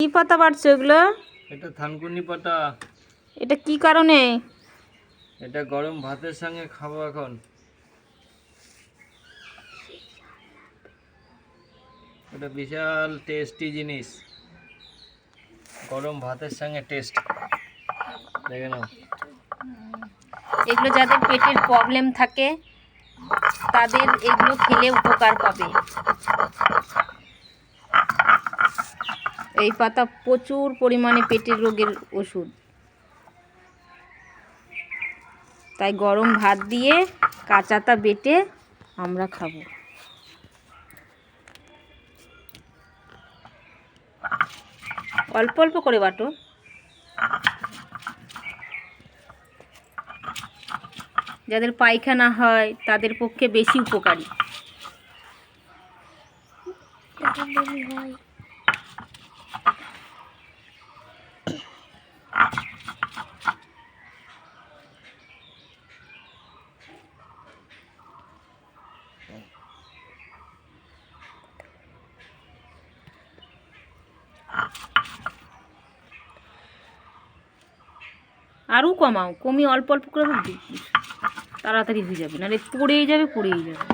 কি পাতা বাড়ছে ওগুলো? এটা থানকুনি পাতা। এটা কি কারণে? এটা গরম ভাতের সঙ্গে খাব এখন। এটা বিশাল টেস্টি জিনিস। গরম ভাতের সঙ্গে টেস্ট দেখে নাও। এগুলো যাদের পেটের প্রবলেম থাকে তাদের এগুলো খেলে উপকার পাবে। এই পাতা প্রচুর পরিমাণে পেটের রোগের ওষুধ। তাই গরম ভাত দিয়ে কাঁচাতা বেটে আমরা খাব। অল্প অল্প করে বাটো। যাদের পায়খানা হয়, তাদের পক্ষে বেশি উপকারী। আরও কমাও কমিয়ে অল্প অল্প করে তাড়াতাড়ি হয়ে যাবে নাহলে পড়েই যাবে পড়েই যাবে।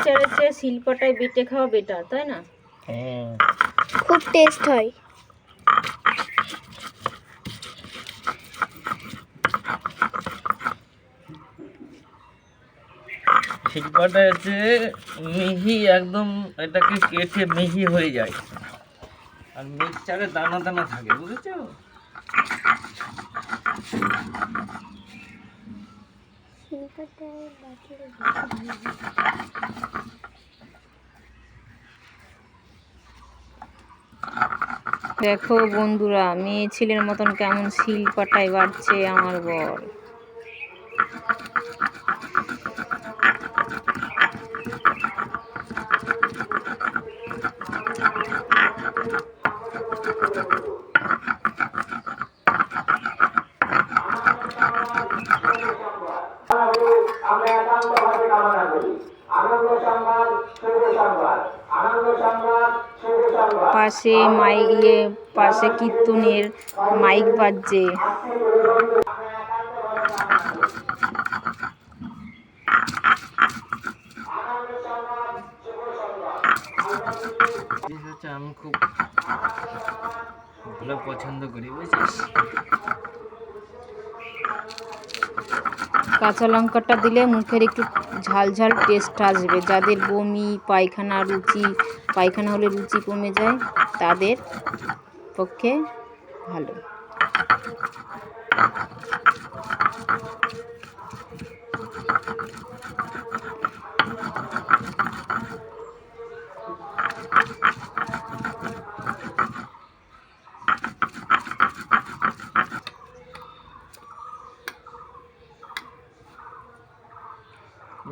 মিক্সচারের চেয়ে শিল্পটায় বেটে খাওয়া বেটার তাই না? হ্যাঁ। খুব টেস্ট হয়। শিল্পাটা হচ্ছে মিহি একদম এটাকে কেটে মিহি হয়ে যায়। আর মিক্সচারে দানা দানা থাকে বুঝেছ? দেখো বন্ধুরা মেয়ে ছেলের মতন কেমন শিল পাটায় বাড়ছে আমার বর আমরা একান্তভাবে কামনা করি আনন্দ সংবাদ শুভ সংবাদ আনন্দ সংবাদ শুভ সংবাদ পাশে মাই ইয়ে পাশে কীর্তনের মাইক বাজছে। আমি খুব ভালো পছন্দ করি বুঝছিস? কাঁচা লঙ্কাটা দিলে মুখের একটু ঝাল ঝাল টেস্ট আসবে। যাদের বমি, পায়খানা, রুচি, পায়খানা হলে রুচি কমে যায়, তাদের পক্ষে ভালো।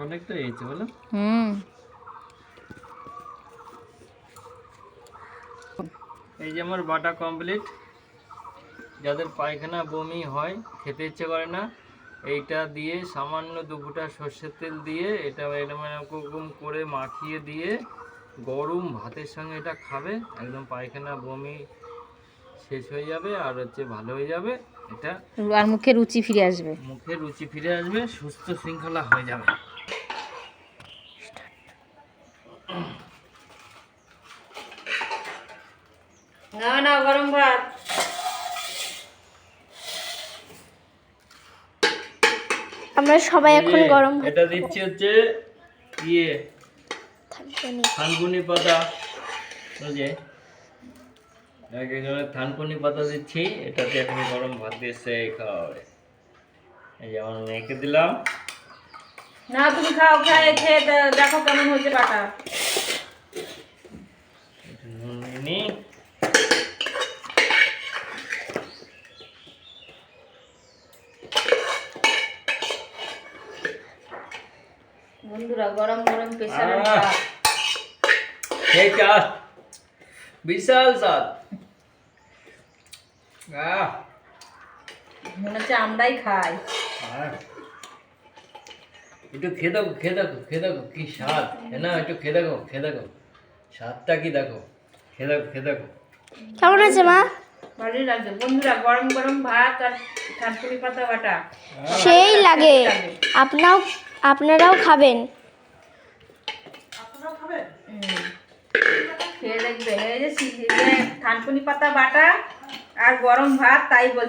অনেকটা হয়েছে বলো। হুম। এই যে আমার বাটা কমপ্লিট যাদের পায়খানা বমি হয় খেতে ইচ্ছে করে না এইটা দিয়ে সামান্য দু ফুটা সর্ষের তেল দিয়ে এটা এরকম এরকম করে মাখিয়ে দিয়ে গরম ভাতের সঙ্গে এটা খাবে একদম পায়খানা বমি শেষ হয়ে যাবে আর হচ্ছে ভালো হয়ে যাবে এটা আর মুখে রুচি ফিরে আসবে। মুখে রুচি ফিরে আসবে সুস্থ শৃঙ্খলা হয়ে যাবে। না না গরম ভাত। আমরা সবাই এখন গরম এটা দিচ্ছি হচ্ছে ইয়ে থানকুনি। পাতা। ওই যে এক একজনের থানকুনি পাতা দিচ্ছি এটাতে এখন গরম ভাত দিয়ে সেই খাওয়া হবে। এই যে আমার মেয়েকে দিলাম। না তুমি খাও খাই খেয়ে দেখো কেমন হয়েছে বাটা। বন্ধুরা গরম গরম প্রেসারের আহ! চাষ বিশাল স্বাদ আহ! মনে হচ্ছে আমরাই খাই! একটু খেয়ে দেখো খেয়ে দেখো খেয়ে দেখো কি স্বাদ। না একটু খেয়ে দেখো খেয়ে দেখো। স্বাদটা কি দেখো? খেয়ে দেখো খেয়ে দেখো। কেমন আছে মা? ভালোই লাগছে। বন্ধুরা গরম গরম ভাত আর থানকুনি পাতা বাটা। সেই লাগে। আপনাও আপনারাও খাবেন। খেয়ে দেখবে। এই যে থানকুনি পাতা বাটা আর গরম ভাত তাই বল